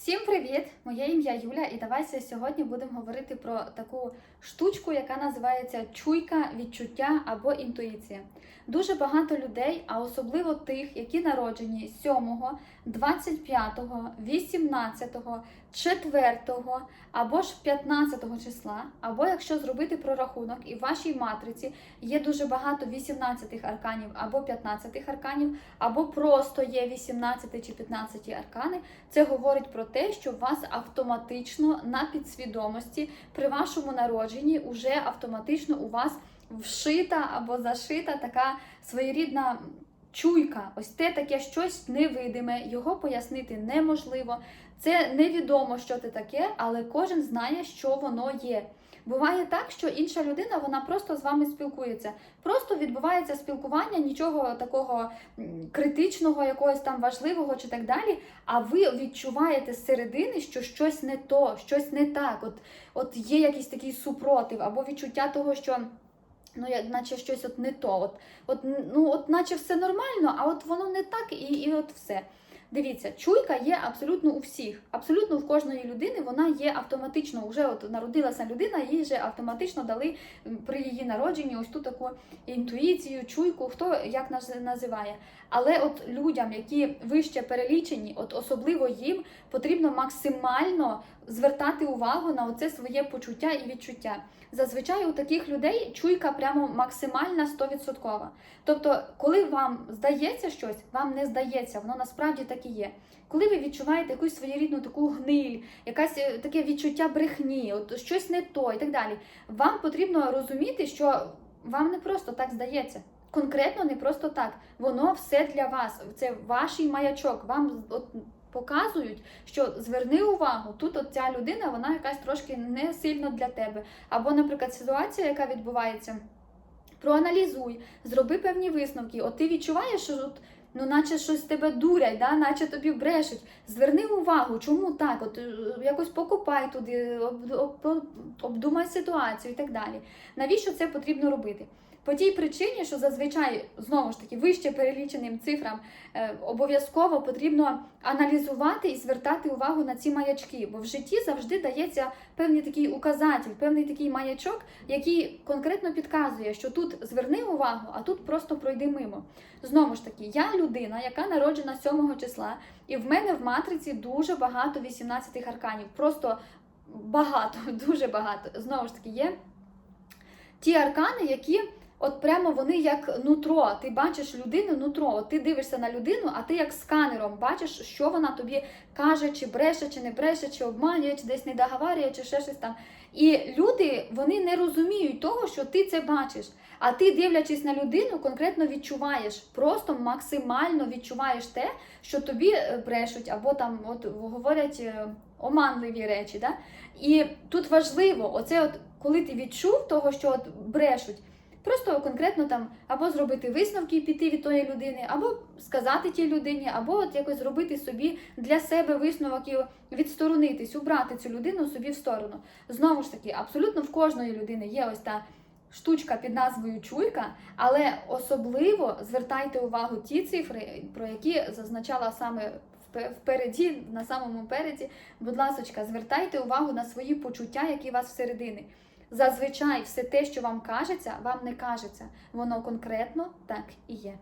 Всім привіт! Моє ім'я Юля, і давайте сьогодні будемо говорити про таку штучку, яка називається чуйка, відчуття або інтуїція. Дуже багато людей, а особливо тих, які народжені 7, 25, 18, 4 або ж 15 числа, або якщо зробити прорахунок, і в вашій матриці є дуже багато 18 арканів або 15 арканів, або просто є 18 чи 15 аркани, це говорить про те, що у вас автоматично на підсвідомості при вашому народженні вже автоматично у вас вшита або зашита така своєрідна чуйка. Ось те таке щось невидиме, його пояснити неможливо. Це невідомо, що це таке, але кожен знає, що воно є. Буває так, що інша людина вона просто з вами спілкується. Просто відбувається спілкування, нічого такого критичного, якогось там важливого чи так далі. А ви відчуваєте з середини, що щось не то, щось не так. От, от є якийсь такий супротив, або відчуття того, що. Ну, як наче щось от не то. От, от, ну, от наче все нормально, а от воно не так, і, і от все. Дивіться, чуйка є абсолютно у всіх. Абсолютно в кожної людини вона є автоматично. Вже от народилася людина, їй вже автоматично дали при її народженні ось ту таку інтуїцію, чуйку, хто як наз- називає. Але от людям, які вище перелічені, от особливо їм потрібно максимально звертати увагу на оце своє почуття і відчуття. Зазвичай у таких людей чуйка прямо максимальна 100%. Тобто, коли вам здається щось, вам не здається, воно насправді так і є. Коли ви відчуваєте якусь своєрідну таку гниль, якась е, таке відчуття брехні, от щось не то і так далі, вам потрібно розуміти, що вам не просто так здається. Конкретно не просто так. Воно все для вас. Це ваш маячок. Вам от показують, що зверни увагу, тут от ця людина, вона якась трошки не сильно для тебе. Або, наприклад, ситуація, яка відбувається. Проаналізуй, зроби певні висновки. От ти відчуваєш, що от, ну, наче щось тебе дурять, да? наче тобі брешуть. Зверни увагу, чому так? От е, якось покупай туди, об- об- обдумай ситуацію і так далі. Навіщо це потрібно робити? По тій причині, що зазвичай знову ж таки вище переліченим цифрам е, обов'язково потрібно аналізувати і звертати увагу на ці маячки, бо в житті завжди дається певний такий указатель, певний такий маячок, який конкретно підказує, що тут зверни увагу, а тут просто пройди мимо. Знову ж таки, я людина, яка народжена 7 числа, і в мене в матриці дуже багато 18 арканів. Просто багато, дуже багато. Знову ж таки, є ті аркани, які. От прямо вони як нутро. Ти бачиш людину нутро. От ти дивишся на людину, а ти як сканером бачиш, що вона тобі каже, чи бреше, чи не бреше, чи обманює, чи десь не договарює, чи ще щось там. І люди вони не розуміють того, що ти це бачиш. А ти, дивлячись на людину, конкретно відчуваєш, просто максимально відчуваєш те, що тобі е, брешуть, або там от говорять е, оманливі речі. Да? І тут важливо, оце от коли ти відчув того, що от брешуть. Просто конкретно там або зробити висновки і піти від тої людини, або сказати тій людині, або от якось зробити собі для себе висновок і відсторонитись, убрати цю людину собі в сторону. Знову ж таки, абсолютно в кожної людини є ось та штучка під назвою чуйка, але особливо звертайте увагу ті цифри, про які зазначала саме впе- впереді, на самому переді. Будь ласочка, звертайте увагу на свої почуття, які у вас всередині. Зазвичай все те, що вам кажеться, вам не кажеться. Воно конкретно так і є.